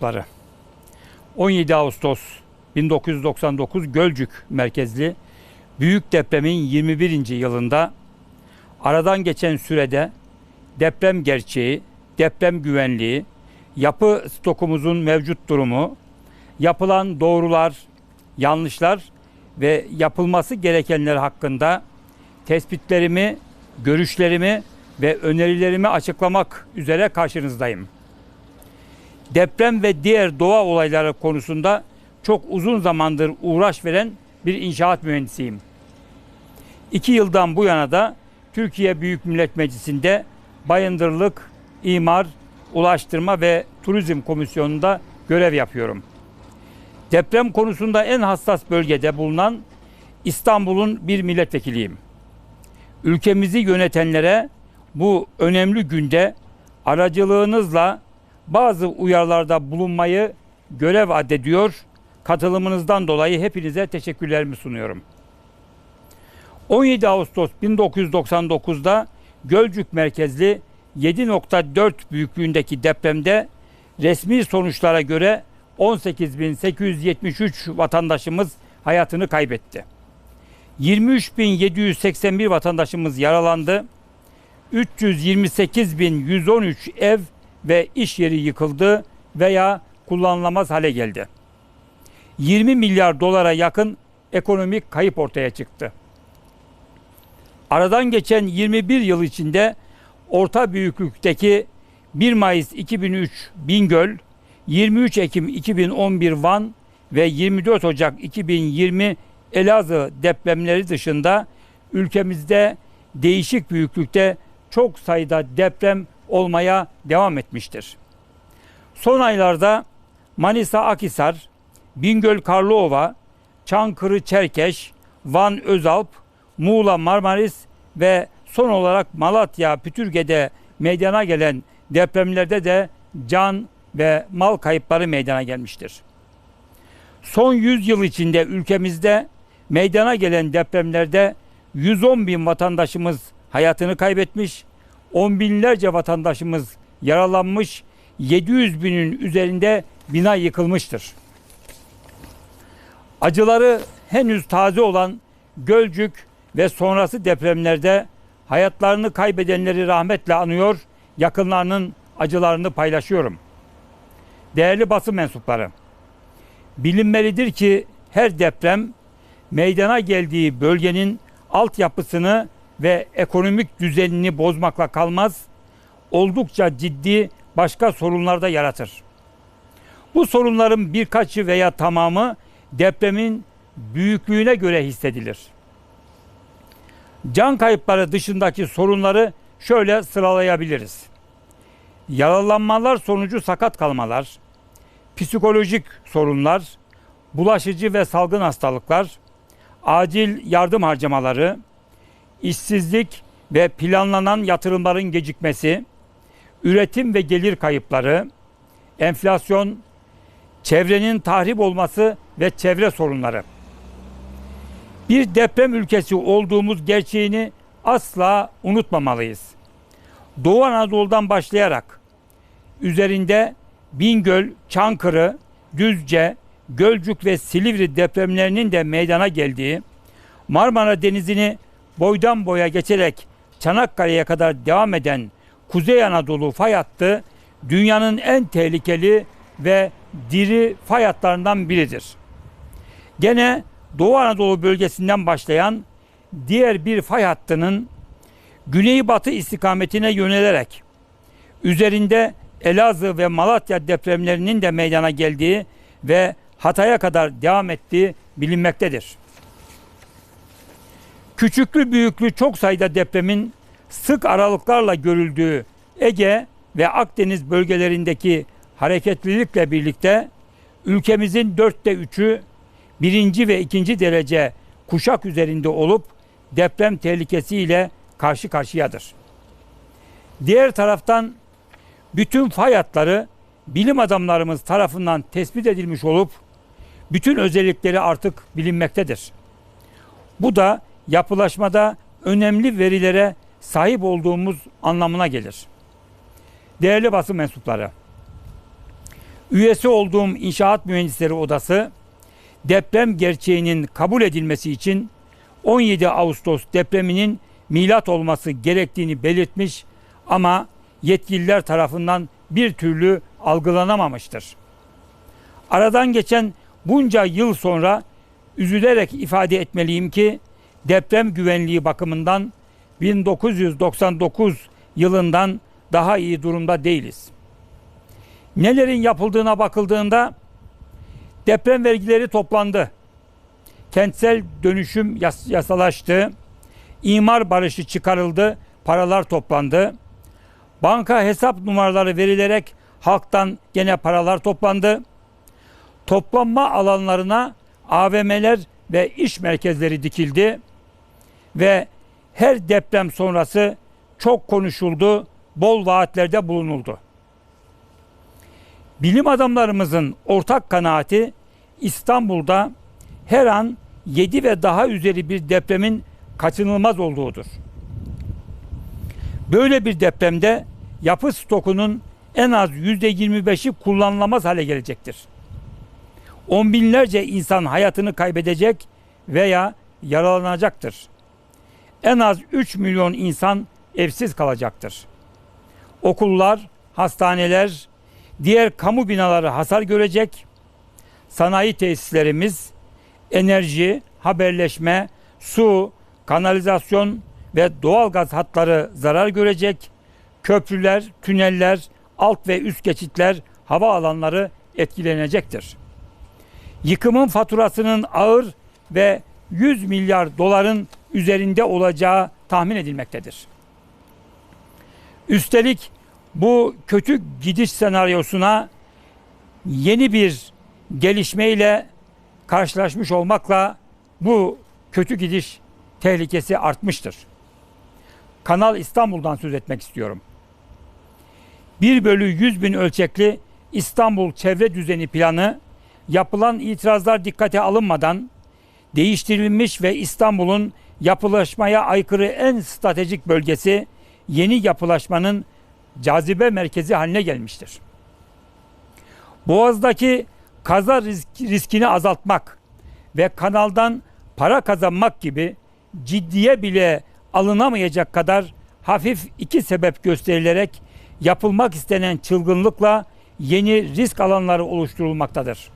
mensupları. 17 Ağustos 1999 Gölcük merkezli büyük depremin 21. yılında aradan geçen sürede deprem gerçeği, deprem güvenliği, yapı stokumuzun mevcut durumu, yapılan doğrular, yanlışlar ve yapılması gerekenler hakkında tespitlerimi, görüşlerimi ve önerilerimi açıklamak üzere karşınızdayım. Deprem ve diğer doğa olayları konusunda çok uzun zamandır uğraş veren bir inşaat mühendisiyim. İki yıldan bu yana da Türkiye Büyük Millet Meclisi'nde Bayındırlık, İmar, Ulaştırma ve Turizm Komisyonu'nda görev yapıyorum. Deprem konusunda en hassas bölgede bulunan İstanbul'un bir milletvekiliyim. Ülkemizi yönetenlere bu önemli günde aracılığınızla bazı uyarılarda bulunmayı görev addediyor. Katılımınızdan dolayı hepinize teşekkürlerimi sunuyorum. 17 Ağustos 1999'da Gölcük merkezli 7.4 büyüklüğündeki depremde resmi sonuçlara göre 18.873 vatandaşımız hayatını kaybetti. 23.781 vatandaşımız yaralandı. 328.113 ev ve iş yeri yıkıldı veya kullanılamaz hale geldi. 20 milyar dolara yakın ekonomik kayıp ortaya çıktı. Aradan geçen 21 yıl içinde orta büyüklükteki 1 Mayıs 2003 Bingöl, 23 Ekim 2011 Van ve 24 Ocak 2020 Elazığ depremleri dışında ülkemizde değişik büyüklükte çok sayıda deprem olmaya devam etmiştir. Son aylarda Manisa Akisar, Bingöl Karlıova, Çankırı Çerkeş, Van Özalp, Muğla Marmaris ve son olarak Malatya Pütürge'de meydana gelen depremlerde de can ve mal kayıpları meydana gelmiştir. Son 100 yıl içinde ülkemizde meydana gelen depremlerde 110 bin vatandaşımız hayatını kaybetmiş, on binlerce vatandaşımız yaralanmış, 700 binin üzerinde bina yıkılmıştır. Acıları henüz taze olan Gölcük ve sonrası depremlerde hayatlarını kaybedenleri rahmetle anıyor, yakınlarının acılarını paylaşıyorum. Değerli basın mensupları, bilinmelidir ki her deprem meydana geldiği bölgenin altyapısını ve ekonomik düzenini bozmakla kalmaz, oldukça ciddi başka sorunlar da yaratır. Bu sorunların birkaçı veya tamamı depremin büyüklüğüne göre hissedilir. Can kayıpları dışındaki sorunları şöyle sıralayabiliriz. Yaralanmalar sonucu sakat kalmalar, psikolojik sorunlar, bulaşıcı ve salgın hastalıklar, acil yardım harcamaları, işsizlik ve planlanan yatırımların gecikmesi, üretim ve gelir kayıpları, enflasyon, çevrenin tahrip olması ve çevre sorunları. Bir deprem ülkesi olduğumuz gerçeğini asla unutmamalıyız. Doğu Anadolu'dan başlayarak üzerinde Bingöl, Çankırı, Düzce, Gölcük ve Silivri depremlerinin de meydana geldiği, Marmara Denizi'ni boydan boya geçerek Çanakkale'ye kadar devam eden Kuzey Anadolu fay hattı dünyanın en tehlikeli ve diri fay hatlarından biridir. Gene Doğu Anadolu bölgesinden başlayan diğer bir fay hattının güneybatı istikametine yönelerek üzerinde Elazığ ve Malatya depremlerinin de meydana geldiği ve Hatay'a kadar devam ettiği bilinmektedir. Küçüklü büyüklü çok sayıda depremin sık aralıklarla görüldüğü Ege ve Akdeniz bölgelerindeki hareketlilikle birlikte ülkemizin dörtte üçü birinci ve ikinci derece kuşak üzerinde olup deprem tehlikesiyle karşı karşıyadır. Diğer taraftan bütün fay hatları bilim adamlarımız tarafından tespit edilmiş olup bütün özellikleri artık bilinmektedir. Bu da yapılaşmada önemli verilere sahip olduğumuz anlamına gelir. Değerli basın mensupları, Üyesi olduğum İnşaat Mühendisleri Odası deprem gerçeğinin kabul edilmesi için 17 Ağustos depreminin milat olması gerektiğini belirtmiş ama yetkililer tarafından bir türlü algılanamamıştır. Aradan geçen bunca yıl sonra üzülerek ifade etmeliyim ki deprem güvenliği bakımından 1999 yılından daha iyi durumda değiliz. Nelerin yapıldığına bakıldığında deprem vergileri toplandı. Kentsel dönüşüm yas- yasalaştı. İmar barışı çıkarıldı. Paralar toplandı. Banka hesap numaraları verilerek halktan gene paralar toplandı. Toplanma alanlarına AVM'ler ve iş merkezleri dikildi ve her deprem sonrası çok konuşuldu, bol vaatlerde bulunuldu. Bilim adamlarımızın ortak kanaati İstanbul'da her an 7 ve daha üzeri bir depremin kaçınılmaz olduğudur. Böyle bir depremde yapı stokunun en az %25'i kullanılamaz hale gelecektir. On binlerce insan hayatını kaybedecek veya yaralanacaktır. En az 3 milyon insan evsiz kalacaktır. Okullar, hastaneler, diğer kamu binaları hasar görecek. Sanayi tesislerimiz, enerji, haberleşme, su, kanalizasyon ve doğalgaz hatları zarar görecek. Köprüler, tüneller, alt ve üst geçitler, hava alanları etkilenecektir. Yıkımın faturasının ağır ve 100 milyar doların üzerinde olacağı tahmin edilmektedir. Üstelik bu kötü gidiş senaryosuna yeni bir gelişmeyle karşılaşmış olmakla bu kötü gidiş tehlikesi artmıştır. Kanal İstanbul'dan söz etmek istiyorum. 1 bölü 100 bin ölçekli İstanbul çevre düzeni planı yapılan itirazlar dikkate alınmadan değiştirilmiş ve İstanbul'un yapılaşmaya aykırı en stratejik bölgesi yeni yapılaşmanın cazibe merkezi haline gelmiştir. Boğaz'daki kaza risk- riskini azaltmak ve kanaldan para kazanmak gibi ciddiye bile alınamayacak kadar hafif iki sebep gösterilerek yapılmak istenen çılgınlıkla yeni risk alanları oluşturulmaktadır.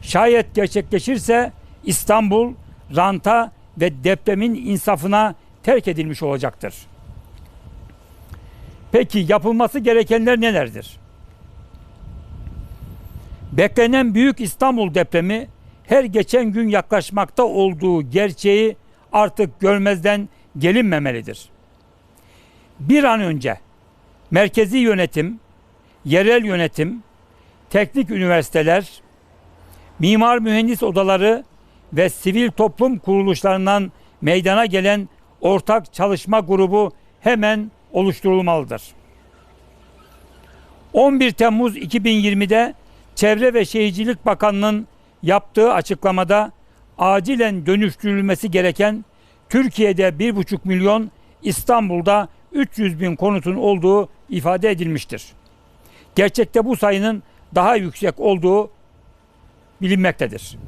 Şayet gerçekleşirse İstanbul ranta ve depremin insafına terk edilmiş olacaktır. Peki yapılması gerekenler nelerdir? Beklenen büyük İstanbul depremi her geçen gün yaklaşmakta olduğu gerçeği artık görmezden gelinmemelidir. Bir an önce merkezi yönetim, yerel yönetim, teknik üniversiteler, mimar mühendis odaları ve sivil toplum kuruluşlarından meydana gelen ortak çalışma grubu hemen oluşturulmalıdır. 11 Temmuz 2020'de Çevre ve Şehircilik Bakanlığı'nın yaptığı açıklamada acilen dönüştürülmesi gereken Türkiye'de 1,5 milyon, İstanbul'da 300 bin konutun olduğu ifade edilmiştir. Gerçekte bu sayının daha yüksek olduğu bilinmektedir.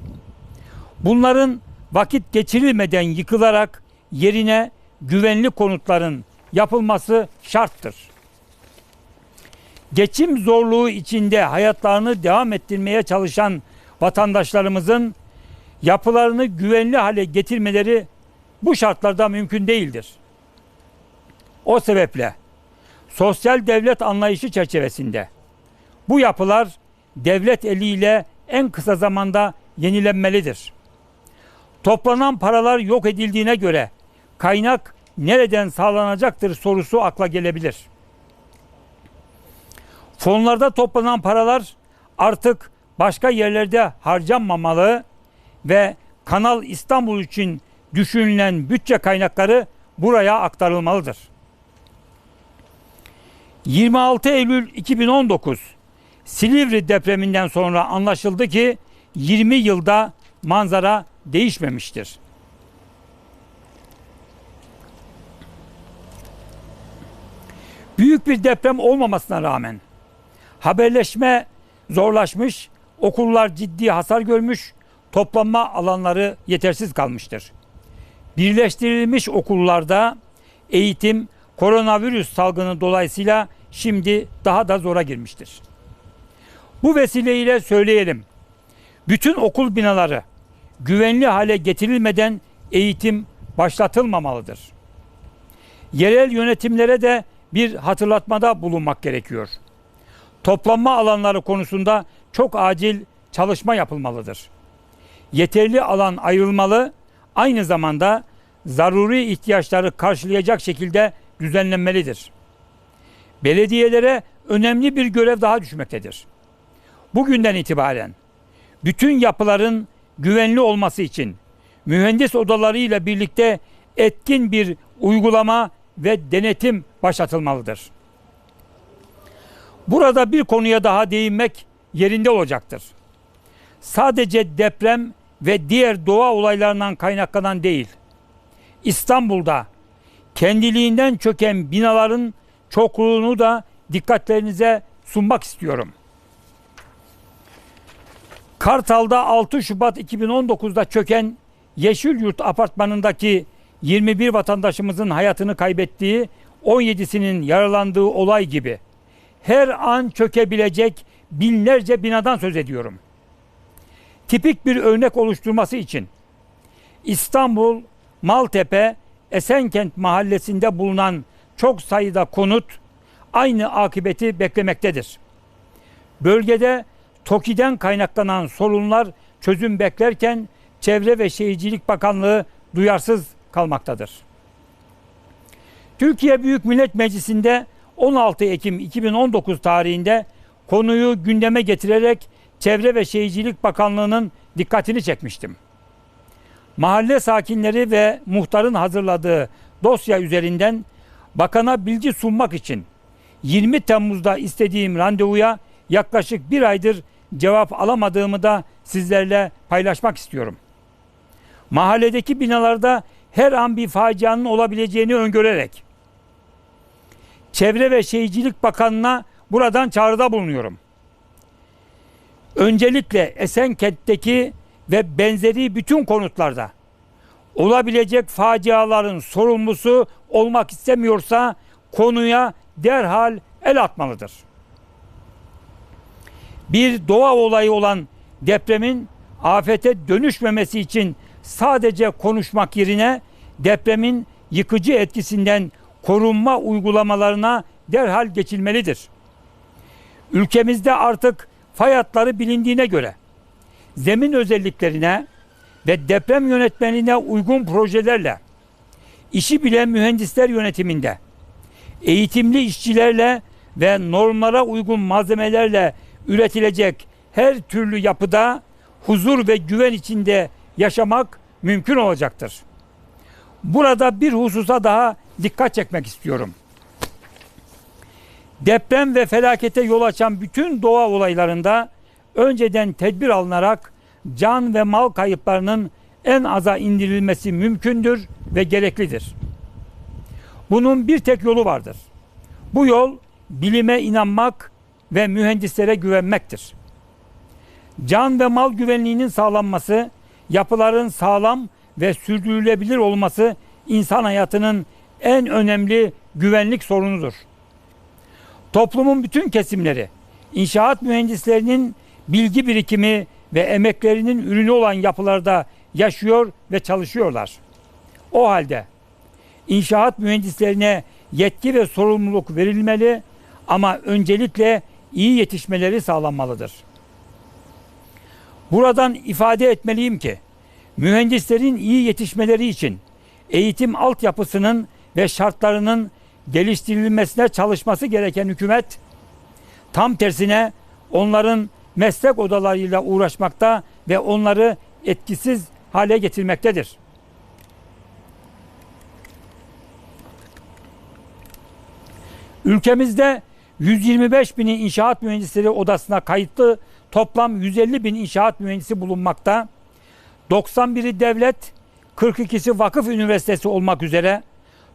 Bunların vakit geçirilmeden yıkılarak yerine güvenli konutların yapılması şarttır. Geçim zorluğu içinde hayatlarını devam ettirmeye çalışan vatandaşlarımızın yapılarını güvenli hale getirmeleri bu şartlarda mümkün değildir. O sebeple sosyal devlet anlayışı çerçevesinde bu yapılar devlet eliyle en kısa zamanda yenilenmelidir. Toplanan paralar yok edildiğine göre kaynak nereden sağlanacaktır sorusu akla gelebilir. Fonlarda toplanan paralar artık başka yerlerde harcanmamalı ve Kanal İstanbul için düşünülen bütçe kaynakları buraya aktarılmalıdır. 26 Eylül 2019 Silivri depreminden sonra anlaşıldı ki 20 yılda manzara değişmemiştir. Büyük bir deprem olmamasına rağmen haberleşme zorlaşmış, okullar ciddi hasar görmüş, toplanma alanları yetersiz kalmıştır. Birleştirilmiş okullarda eğitim koronavirüs salgını dolayısıyla şimdi daha da zora girmiştir. Bu vesileyle söyleyelim. Bütün okul binaları güvenli hale getirilmeden eğitim başlatılmamalıdır. Yerel yönetimlere de bir hatırlatmada bulunmak gerekiyor. Toplanma alanları konusunda çok acil çalışma yapılmalıdır. Yeterli alan ayrılmalı, aynı zamanda zaruri ihtiyaçları karşılayacak şekilde düzenlenmelidir. Belediyelere önemli bir görev daha düşmektedir. Bugünden itibaren bütün yapıların güvenli olması için mühendis odalarıyla birlikte etkin bir uygulama ve denetim başlatılmalıdır. Burada bir konuya daha değinmek yerinde olacaktır. Sadece deprem ve diğer doğa olaylarından kaynaklanan değil, İstanbul'da kendiliğinden çöken binaların çokluğunu da dikkatlerinize sunmak istiyorum. Kartal'da 6 Şubat 2019'da çöken Yeşilyurt apartmanındaki 21 vatandaşımızın hayatını kaybettiği, 17'sinin yaralandığı olay gibi her an çökebilecek binlerce binadan söz ediyorum. Tipik bir örnek oluşturması için İstanbul, Maltepe, Esenkent mahallesinde bulunan çok sayıda konut aynı akıbeti beklemektedir. Bölgede TOKİ'den kaynaklanan sorunlar çözüm beklerken Çevre ve Şehircilik Bakanlığı duyarsız kalmaktadır. Türkiye Büyük Millet Meclisi'nde 16 Ekim 2019 tarihinde konuyu gündeme getirerek Çevre ve Şehircilik Bakanlığı'nın dikkatini çekmiştim. Mahalle sakinleri ve muhtarın hazırladığı dosya üzerinden bakana bilgi sunmak için 20 Temmuz'da istediğim randevuya yaklaşık bir aydır cevap alamadığımı da sizlerle paylaşmak istiyorum. Mahalledeki binalarda her an bir facianın olabileceğini öngörerek Çevre ve Şehircilik Bakanı'na buradan çağrıda bulunuyorum. Öncelikle Esenkent'teki ve benzeri bütün konutlarda olabilecek faciaların sorumlusu olmak istemiyorsa konuya derhal el atmalıdır. Bir doğa olayı olan depremin afete dönüşmemesi için sadece konuşmak yerine depremin yıkıcı etkisinden korunma uygulamalarına derhal geçilmelidir. Ülkemizde artık fay hatları bilindiğine göre zemin özelliklerine ve deprem yönetmenliğine uygun projelerle işi bilen mühendisler yönetiminde eğitimli işçilerle ve normlara uygun malzemelerle üretilecek her türlü yapıda huzur ve güven içinde yaşamak mümkün olacaktır. Burada bir hususa daha dikkat çekmek istiyorum. Deprem ve felakete yol açan bütün doğa olaylarında önceden tedbir alınarak can ve mal kayıplarının en aza indirilmesi mümkündür ve gereklidir. Bunun bir tek yolu vardır. Bu yol bilime inanmak ve mühendislere güvenmektir. Can ve mal güvenliğinin sağlanması, yapıların sağlam ve sürdürülebilir olması insan hayatının en önemli güvenlik sorunudur. Toplumun bütün kesimleri, inşaat mühendislerinin bilgi birikimi ve emeklerinin ürünü olan yapılarda yaşıyor ve çalışıyorlar. O halde inşaat mühendislerine yetki ve sorumluluk verilmeli ama öncelikle iyi yetişmeleri sağlanmalıdır. Buradan ifade etmeliyim ki mühendislerin iyi yetişmeleri için eğitim altyapısının ve şartlarının geliştirilmesine çalışması gereken hükümet tam tersine onların meslek odalarıyla uğraşmakta ve onları etkisiz hale getirmektedir. Ülkemizde 125 bini inşaat mühendisleri odasına kayıtlı toplam 150 bin inşaat mühendisi bulunmakta. 91'i devlet, 42'si vakıf üniversitesi olmak üzere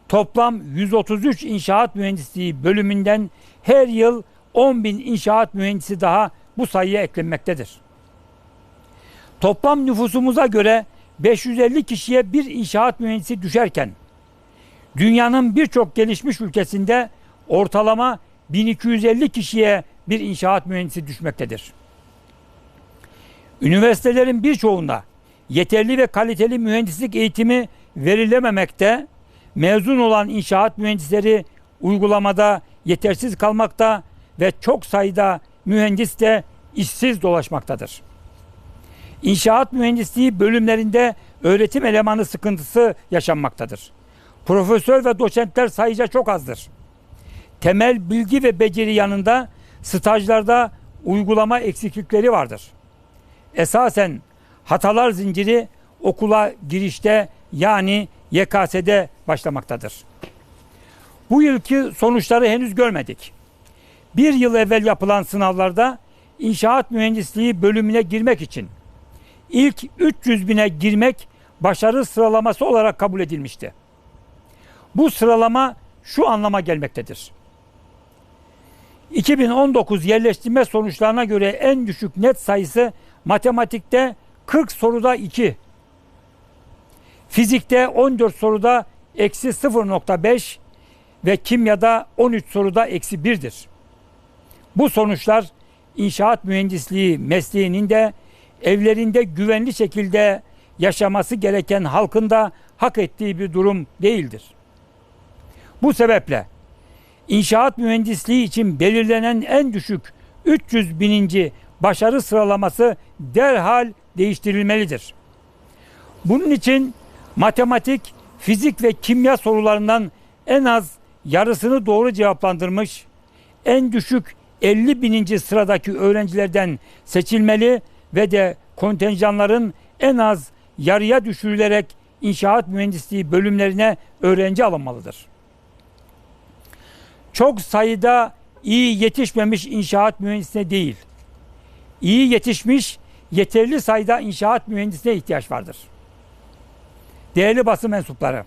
toplam 133 inşaat mühendisliği bölümünden her yıl 10 bin inşaat mühendisi daha bu sayıya eklenmektedir. Toplam nüfusumuza göre 550 kişiye bir inşaat mühendisi düşerken dünyanın birçok gelişmiş ülkesinde ortalama 1250 kişiye bir inşaat mühendisi düşmektedir. Üniversitelerin birçoğunda yeterli ve kaliteli mühendislik eğitimi verilememekte, mezun olan inşaat mühendisleri uygulamada yetersiz kalmakta ve çok sayıda mühendis de işsiz dolaşmaktadır. İnşaat mühendisliği bölümlerinde öğretim elemanı sıkıntısı yaşanmaktadır. Profesör ve doçentler sayıca çok azdır. Temel bilgi ve beceri yanında stajlarda uygulama eksiklikleri vardır. Esasen hatalar zinciri okula girişte yani YKS'de başlamaktadır. Bu yılki sonuçları henüz görmedik. Bir yıl evvel yapılan sınavlarda inşaat mühendisliği bölümüne girmek için ilk 300 bine girmek başarı sıralaması olarak kabul edilmişti. Bu sıralama şu anlama gelmektedir. 2019 yerleştirme sonuçlarına göre en düşük net sayısı matematikte 40 soruda 2, fizikte 14 soruda eksi 0.5 ve kimyada 13 soruda eksi 1'dir. Bu sonuçlar inşaat mühendisliği mesleğinin de evlerinde güvenli şekilde yaşaması gereken halkın da hak ettiği bir durum değildir. Bu sebeple inşaat mühendisliği için belirlenen en düşük 300 bininci başarı sıralaması derhal değiştirilmelidir. Bunun için matematik, fizik ve kimya sorularından en az yarısını doğru cevaplandırmış, en düşük 50 bininci sıradaki öğrencilerden seçilmeli ve de kontenjanların en az yarıya düşürülerek inşaat mühendisliği bölümlerine öğrenci alınmalıdır. Çok sayıda iyi yetişmemiş inşaat mühendisine değil, iyi yetişmiş yeterli sayıda inşaat mühendisine ihtiyaç vardır. Değerli basın mensupları,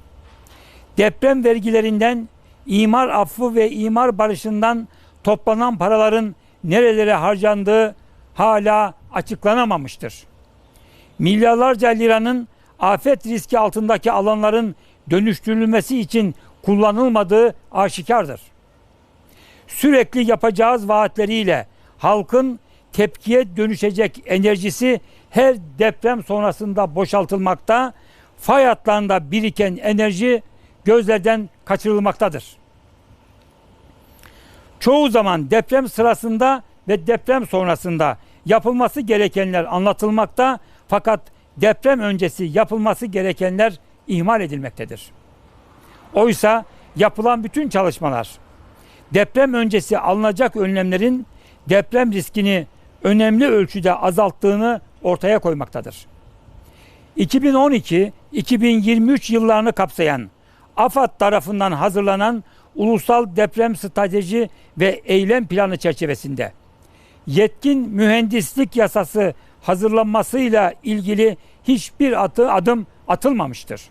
deprem vergilerinden, imar affı ve imar barışından toplanan paraların nerelere harcandığı hala açıklanamamıştır. Milyarlarca liranın afet riski altındaki alanların dönüştürülmesi için kullanılmadığı aşikardır. Sürekli yapacağız vaatleriyle halkın tepkiye dönüşecek enerjisi her deprem sonrasında boşaltılmakta, fay hatlarında biriken enerji gözlerden kaçırılmaktadır. Çoğu zaman deprem sırasında ve deprem sonrasında yapılması gerekenler anlatılmakta fakat deprem öncesi yapılması gerekenler ihmal edilmektedir. Oysa yapılan bütün çalışmalar deprem öncesi alınacak önlemlerin deprem riskini önemli ölçüde azalttığını ortaya koymaktadır. 2012-2023 yıllarını kapsayan AFAD tarafından hazırlanan Ulusal Deprem Strateji ve Eylem Planı çerçevesinde yetkin mühendislik yasası hazırlanmasıyla ilgili hiçbir atı, adım atılmamıştır.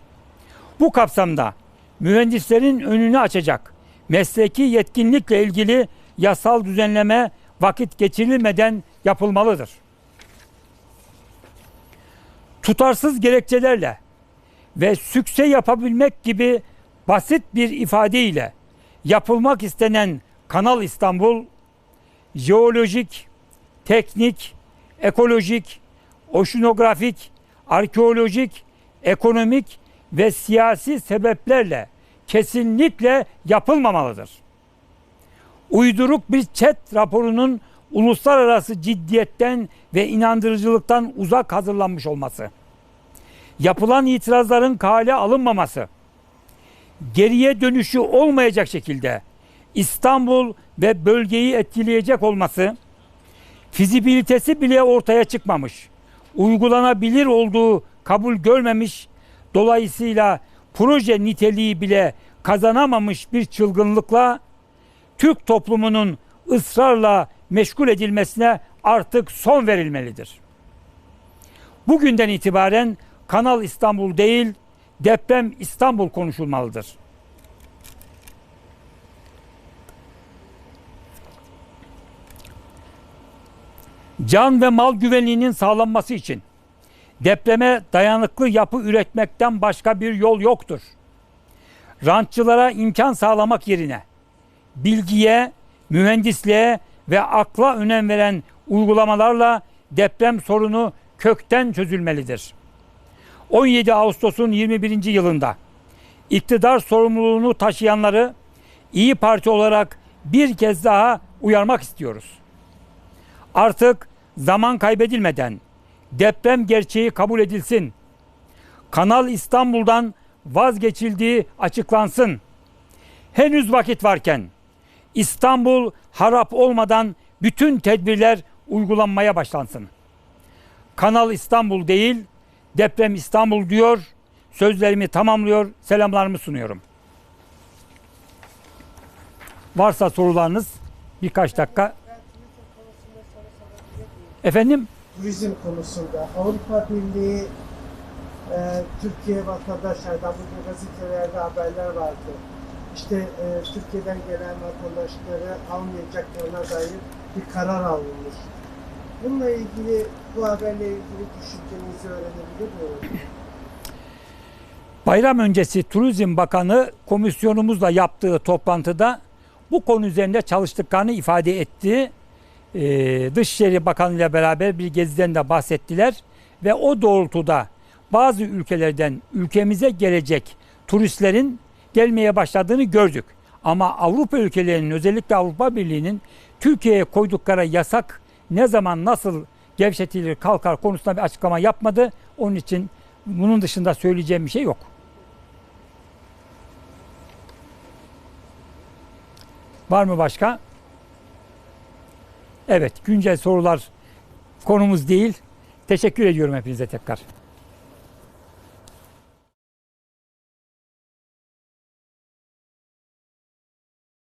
Bu kapsamda mühendislerin önünü açacak mesleki yetkinlikle ilgili yasal düzenleme vakit geçirilmeden yapılmalıdır. Tutarsız gerekçelerle ve sükse yapabilmek gibi basit bir ifadeyle yapılmak istenen Kanal İstanbul jeolojik, teknik, ekolojik, oşinografik, arkeolojik, ekonomik ve siyasi sebeplerle kesinlikle yapılmamalıdır. Uyduruk bir çet raporunun uluslararası ciddiyetten ve inandırıcılıktan uzak hazırlanmış olması, yapılan itirazların kale alınmaması, geriye dönüşü olmayacak şekilde İstanbul ve bölgeyi etkileyecek olması, fizibilitesi bile ortaya çıkmamış, uygulanabilir olduğu kabul görmemiş, dolayısıyla proje niteliği bile kazanamamış bir çılgınlıkla Türk toplumunun ısrarla meşgul edilmesine artık son verilmelidir. Bugünden itibaren Kanal İstanbul değil, deprem İstanbul konuşulmalıdır. Can ve mal güvenliğinin sağlanması için depreme dayanıklı yapı üretmekten başka bir yol yoktur. Rantçılara imkan sağlamak yerine bilgiye, mühendisliğe ve akla önem veren uygulamalarla deprem sorunu kökten çözülmelidir. 17 Ağustos'un 21. yılında iktidar sorumluluğunu taşıyanları İyi Parti olarak bir kez daha uyarmak istiyoruz. Artık zaman kaybedilmeden deprem gerçeği kabul edilsin. Kanal İstanbul'dan vazgeçildiği açıklansın. Henüz vakit varken İstanbul harap olmadan bütün tedbirler uygulanmaya başlansın. Kanal İstanbul değil, deprem İstanbul diyor. Sözlerimi tamamlıyor, selamlarımı sunuyorum. Varsa sorularınız birkaç dakika. Efendim? Turizm konusunda Avrupa Birliği e, Türkiye vatandaşlardan bugün gazetelerde haberler vardı. İşte e, Türkiye'den gelen vatandaşları almayacaklarına dair bir karar alınmış. Bununla ilgili bu haberle ilgili düşüncenizi öğrenebilir miyim? Bayram öncesi Turizm Bakanı komisyonumuzla yaptığı toplantıda bu konu üzerinde çalıştıklarını ifade etti. Ee, Dışişleri Bakanı ile beraber bir geziden de bahsettiler ve o doğrultuda bazı ülkelerden ülkemize gelecek turistlerin gelmeye başladığını gördük. Ama Avrupa ülkelerinin özellikle Avrupa Birliği'nin Türkiye'ye koydukları yasak ne zaman nasıl gevşetilir kalkar konusunda bir açıklama yapmadı. Onun için bunun dışında söyleyeceğim bir şey yok. Var mı başka? Evet, güncel sorular konumuz değil. Teşekkür ediyorum hepinize tekrar.